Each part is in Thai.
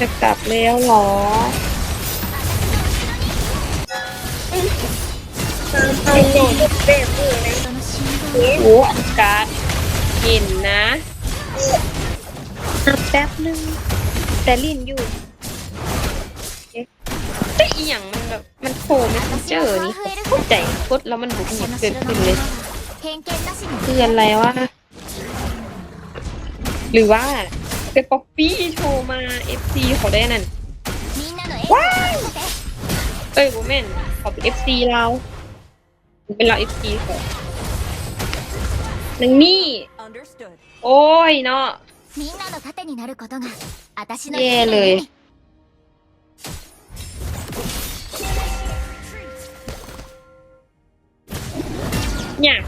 จะกลับแล้วหรอเอาโดนแบบนี้เลยโอ้โหการเห็นนะแป๊บนึง แต่ลินอยู่แต่อีหยังมันแบบมันโผล่ม่เจอนี่เข้าใจกดแล้วมันบุกหยิบเกิดขึ้นเลยพื่อนอะไรวะหรือว่า ไปป๊อปปี้โชว์มา FC เขาได้นั่นว้าวเอ้ยโมเมนขอบ FC เราเป็นเรา FC เขาหนึ่งนี่โอ้ยเนาะเย่เลยอยาก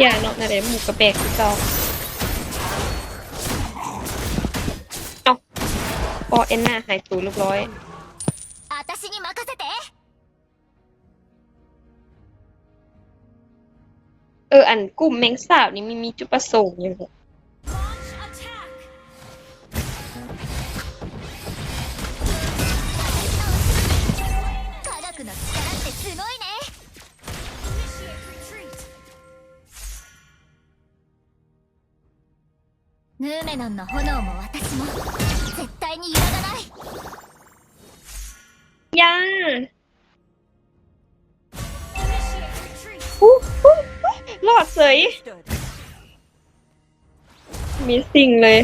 อยาเนาะอะไรหมูกระแบกที่จอ พอเอ็นหน้าหายตูเรียบร้อย 私に任せて เออ อันกลุ่มแมงสาบนี่มีมีจุดประสงค์อย่างไร 科学の力ってすごいねヌーメノンの炎も私も絶対 に揺らがない ย่าอู้หูรอดเสย Understood. มีสิ่งเลย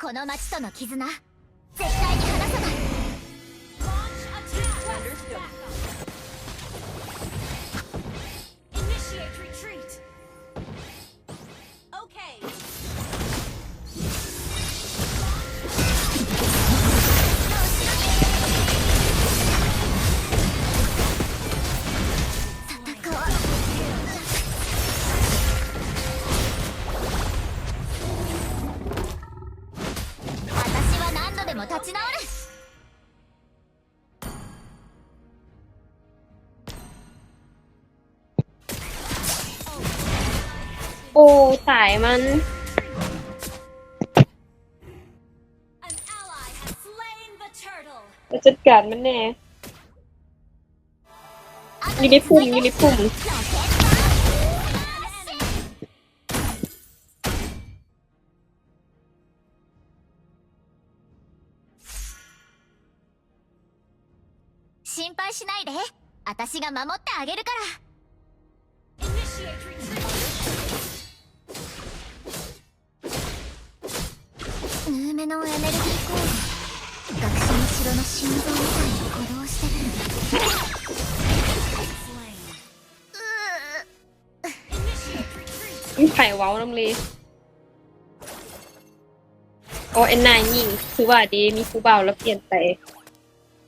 この町との絆 มัน An ally has slain the turtle. จะจัดการมันแน่ อยู่ในปุ่มอยู่ในปุ่ม ロケット 心配しないで私が守ってあげるから ヌーメノンエネルギーコード学習の城の心臓みたいに鼓動してる มีไข่เว้าน้ำเลยโอ้เอ็นนายยิงคือว่าดีมีผู้เบาแล้วเปลี่ยนไป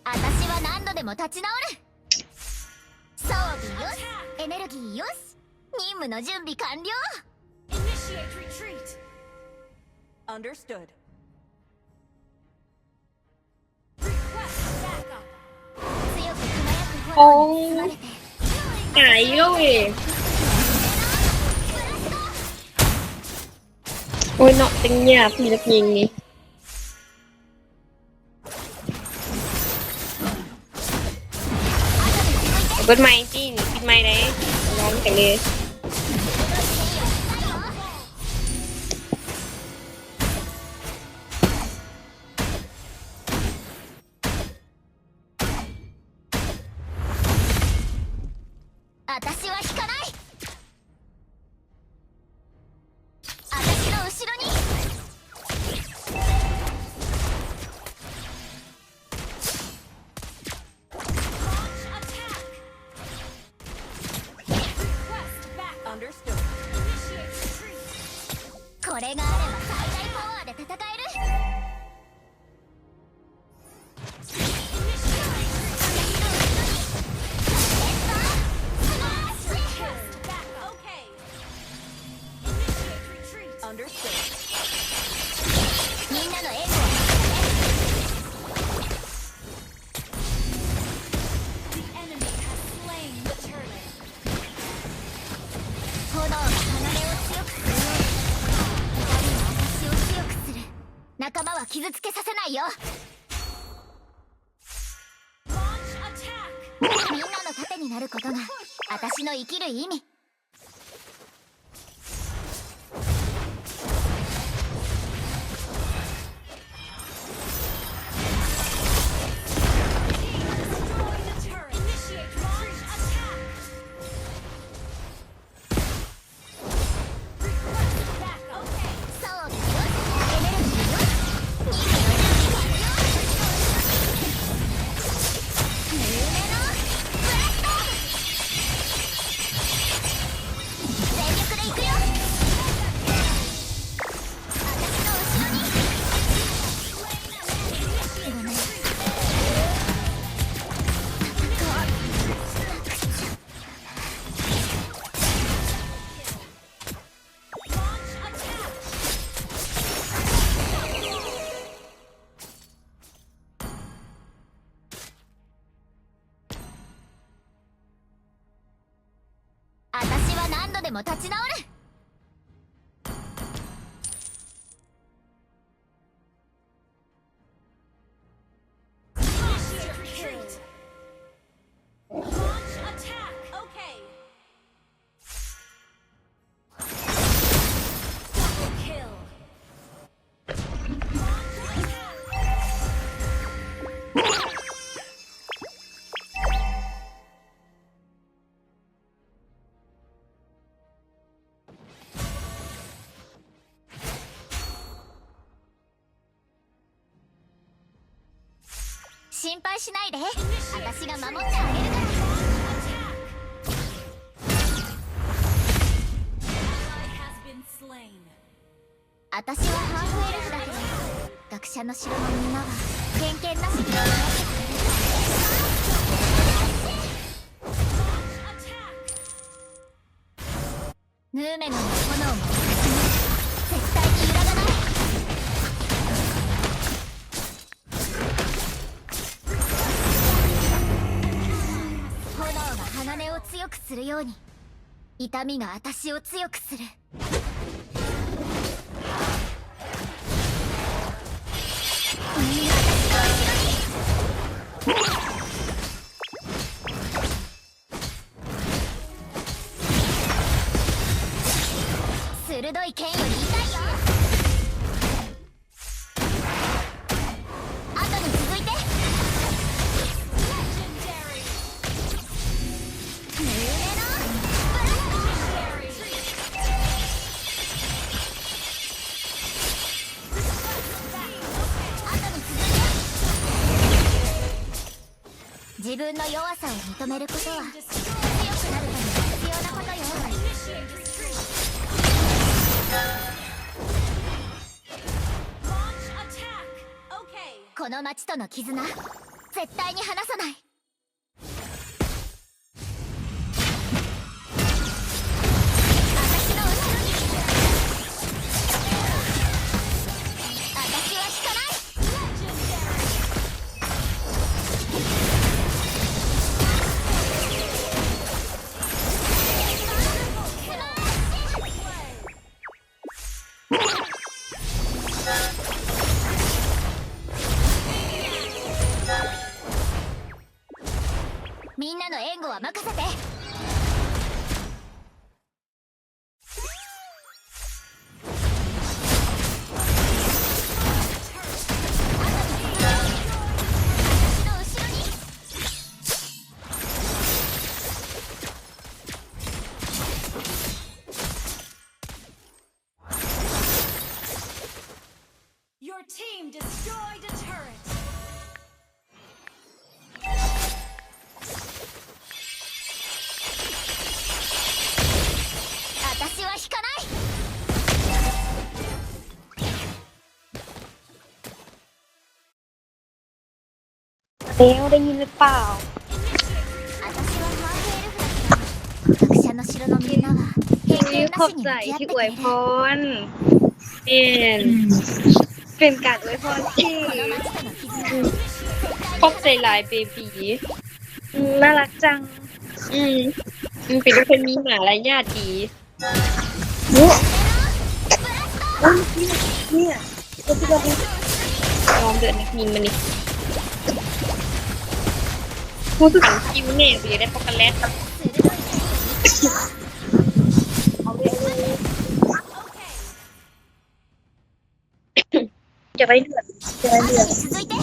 私は何度でも立ち直る装備よしエネルギーよし任務の準備完了 Understood. 어, 야, 이러 게. ôi nọ tính nhà thì được nhìn nhỉ bên mày chứ bên mày đấy ngon cả liền なることが私の生きる意味。でも立ち直る。配しないで。私が守ってあげるから。私はハーフエルフだけど学者の城のみんなは偏見なしに守ってくれる。ヌーメノンの炎も。強くするように。痛みが私を強くする。鋭い剣より痛いよ分の弱さを認めることは強くなるために必要なことよ.この町との絆絶対に離さない เร็วได้ยินหรือเปล่าขอบใจที่อวยพรเป็นเป็นการอวยพรที่ขอบใจหลายเบบีน่ารักจัง อืมเป็นคนมีหมาและญาติดี อ เนี่ยตัวที่เราดู ยอมเดินนักยิงมันนี่พูดถึงคิวเนี่ยสิได้ปอกโกแลต เอาไปเอาเลยจะได้เลือดจะได้เลือด 続いて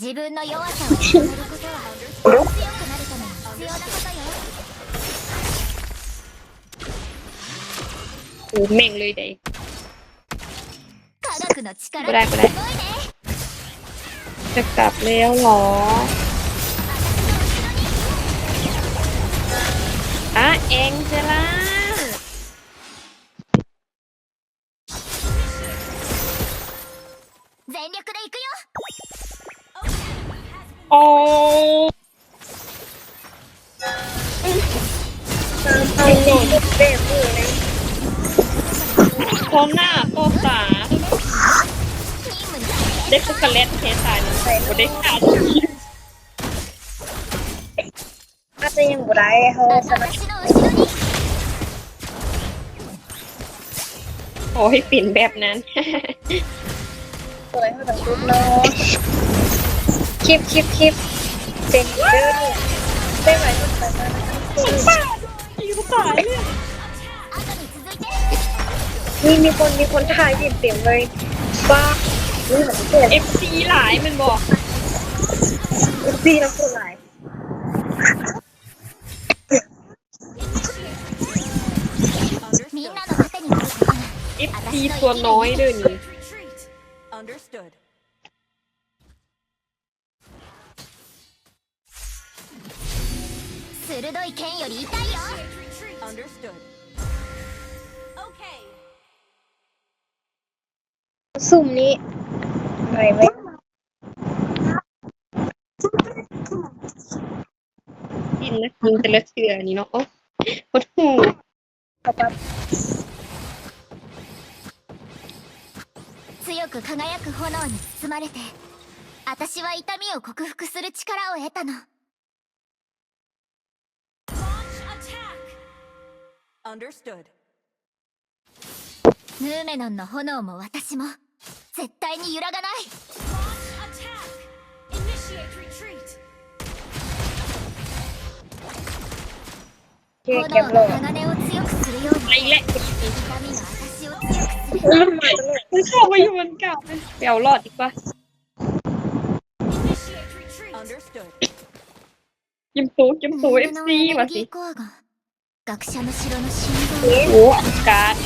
自分の弱さを認めることは強くなるために必要なことよ กูแม่งเลยเด็ก็ได้ก็ได้จะกลับแล้วหรออะเองเจล่าโอ้ตามเอาโหดเบรมืเลย โคมหน้าโคมตาได้คุกกระเล็ดเทสายน้ำแดงบ่ได้ขาดอาจจะยังบ่ได้เฮ้ยโอ้ยปิ่นแบบนั้นสวยเขาแบบรูเนาะคลิปคลิปคลิปเป็นเดินได้ไหมทุกคนนะคือป้าอยู่ตายเลย มีมีคนมีคนถ่ายเต็มๆเลยบ้านี่เหมือนเกิด เอฟซีหลายมันบอก ซีน้ำตัวไหล みんなの盾になることが เอฟซีตัวน้อยเด้อนี่ Retreat. Understood. 鋭い剣より痛いよ Retreat. Understood. ซุ่มนี้อะไรไว้ ดินนะยิงแต่ละเชือนี่เนาะโอ้โคตรหู เอาปั๊บ 強く輝く炎に包まれて私は痛みを克服する力を得たの Launch attack. Understood. ヌーメノンの炎も私も絶対に揺らがない炎の鋼を強くするように痛みの私を強くするようにไม่ชอบมาอยู่เหมือนเก่าเลยเดี๋ยวรอดดีกว่า ยิ้มตูยิ้มตูเอฟซีมาสิコアが学者の城の心臓โอ้โหอันการ์ด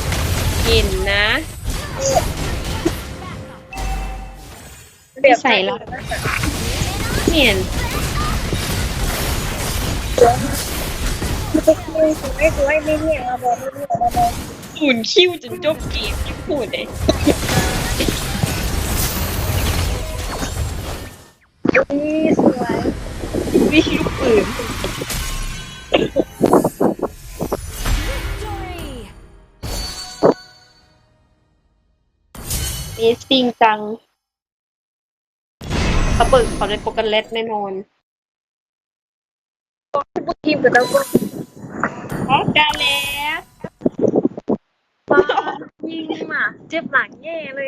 ย็นนะเดี๋ยวใส่ละเห็นสวยสวยสวยไม่เนี่ยมาบอกไม่เนี่ยมาบอกหมุนคิ้วจนจบเกมยังพูดเลยนี่สวยวิลูกปืน สซิงจังเขาเปิดเขาได้โปรแกรมแน่นอนทีมกับเราก็อ๋อได้แล้วป้ายิงมาเจ็บหลังแย่เลย